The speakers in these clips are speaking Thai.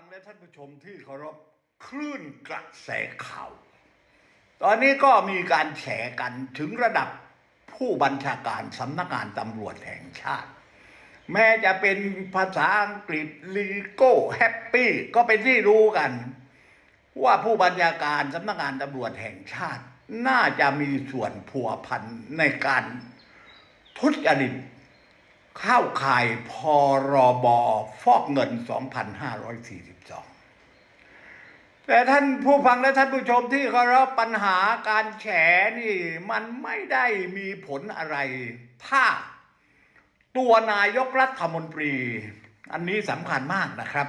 ฟังและท่านผู้ชมที่เคารพคลื่นกระแสข่าว ตอนนี้ก็มีการแฉกันถึงระดับผู้บัญชาการสำนักงานตำรวจแห่งชาติ แม้จะเป็นภาษาอังกฤษลีโก้แฮปปี้ก็เป็นที่รู้กัน ว่าผู้บัญชาการสำนักงานตำรวจแห่งชาติ น่าจะมีส่วนผัวพันในการทุจริต เข้าข่ายพรบฟอกเงิน 2542 แต่ท่านผู้ฟังและท่านผู้ชมที่เคารพปัญหาการแฉนี่มันไม่ได้มีผลอะไร ถ้าตัวนายกรัฐมนตรี อันนี้สำคัญมากนะครับ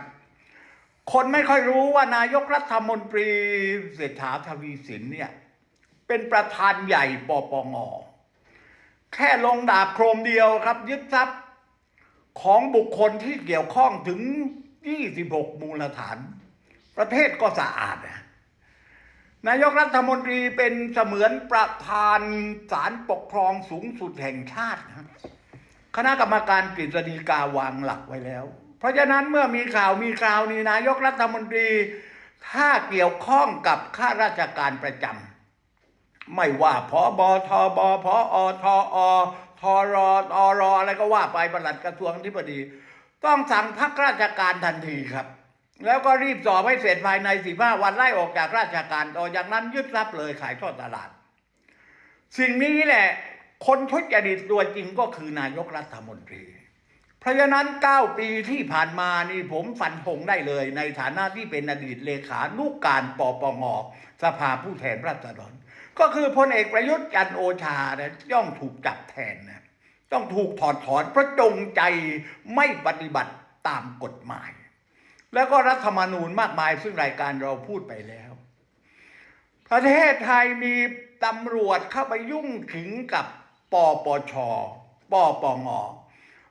คนไม่ค่อยรู้ว่านายกรัฐมนตรีเศรษฐาทวีสินเนี่ยเป็นประธานใหญ่ปปง แค่ลงดาบโครมเดียวครับ ยึดทรัพย์ของบุคคลที่เกี่ยวข้องถึง 26 มูลฐาน ประเทศก็สะอาดนะนายกรัฐมนตรีเป็นเสมือนประธานศาลปกครองสูงสุดแห่งชาตินะคณะกรรมการกฤษฎีกาวางหลักไว้แล้ว เพราะฉะนั้นเมื่อมีข่าวมีข่าวนี้นายกรัฐมนตรี ถ้าเกี่ยวข้องกับข้าราชการประจำ ไม่ว่าพอบอทบพออทอทรอรอะไรก็ว่าไปประหลัดกระทรวงที่ปดี ต้องสั่งพักราชการทันทีครับ แล้วก็รีบสอบให้เสร็จภายในสิบห้าวันไล่ออกจากราชการต่อจากนั้นยึดทรัพย์เลยขายทอดตลาด สิ่งนี้แหละ คนทุจริตตัวจริงก็คือนายกรัฐมนตรี เพราะฉะนั้น 9 ปีที่ผ่านมานี่ผมฟันธงได้เลย ในฐานะที่เป็นอดีตเลขานุกการปปงสภาผู้แทนราษฎร ก็คือพลเอกประยุทธ์จันโอชาเนี่ยย่อมถูกจับแทนนะต้องถูกถอดถอนเพราะจงใจไม่ปฏิบัติตามกฎหมาย แล้วก็รัฐธรรมนูญมากมายซึ่งรายการเราพูดไปแล้ว ประเทศไทยมีตำรวจเข้าไปยุ่งถึงกับปปชปปง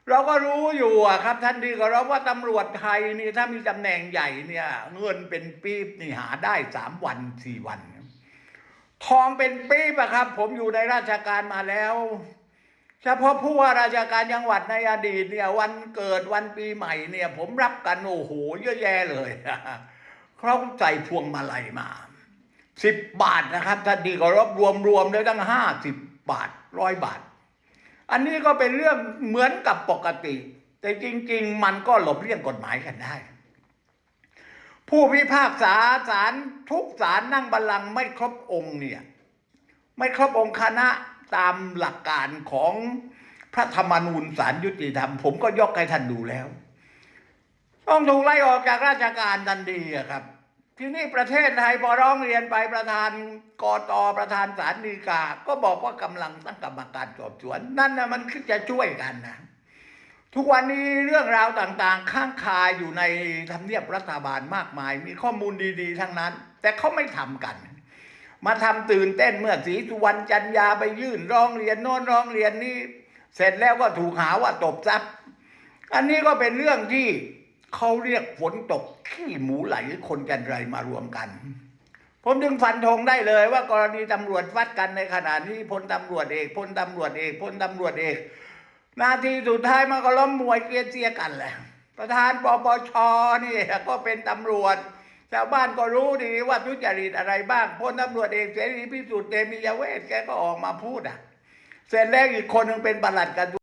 เราก็รู้อยู่ครับท่านดีก็เราว่าตำรวจไทยนี่ถ้ามีตำแหน่งใหญ่เนี่ย เงินเป็นปี๊บนี่หาได้สามวันสี่วัน ทองเป็นปี๊บะครับ ผมอยู่ในราชการมาแล้วเฉพาะผู้ว่าราชการจังหวัดในอดีตเนี่ยวันเกิดวันปีใหม่เนี่ย ผมรับกันโอ้โหเยอะแยะเลยเขาใส่พวงมาลัยมาสิบบาทนะครับท่านดีก็รบรวมรวมๆแล้ตั้งห้าสิบบาทร้อยบาท อันนี้ก็เป็นเรื่องเหมือนกับปกติ แต่จริง ๆ มันก็หลบเลี่ยงกฎหมายกันได้ ผู้พิพากษาศาลทุกศาลนั่งบัลลังก์ไม่ครบองค์เนี่ย ไม่ครบองค์คณะตามหลักการของพระธรรมนูญศาลยุติธรรม ผมก็ยกให้ท่านดูแล้ว ต้องถูกไล่ออกจากราชการทันทีอะครับ ที่นี่ประเทศไทยพอร้องเรียนไปประธานกตประธานศาลฎีกา ก็บอกว่ากำลังตั้งกรรมการสอบสวน นั่นนะมันคือจะช่วยกันนะ ทุกวันนี้เรื่องราวต่างๆ ข้างคาอยู่ในทำเนียบรัฐบาลมากมาย มีข้อมูลดีๆ ทั้งนั้น แต่เขาไม่ทำกัน มาทำตื่นเต้นเมื่อศรีสุวรรณจันยาไปยื่นร้องเรียนโน้นร้องเรียนนี้ เสร็จแล้วก็ถูกหาว่าตบทรัพย์ อันนี้ก็เป็นเรื่องที่เขาเรียกฝนตกขี้หมูไหลคนกันไรมารวมกัน ผมจึงฟันธงได้เลยว่ากรณีตำรวจวัดกันในขณะนี้พลตำรวจเอกพลตำรวจเอกพลตำรวจเอก นาทีสุดท้ายมันก็ล้มมวยเกลียร์เสียกันแหละประธานปปชนี่ก็เป็นตำรวจชาวบ้านก็รู้ดีว่าทุจริตอะไรบ้างพลตำรวจเอกเสรีพิสุทธิ์เตมียเวทแกก็ออกมาพูดอะ เสร็จแล้วอีกคนหนึ่งเป็นประหลัดกระทรวง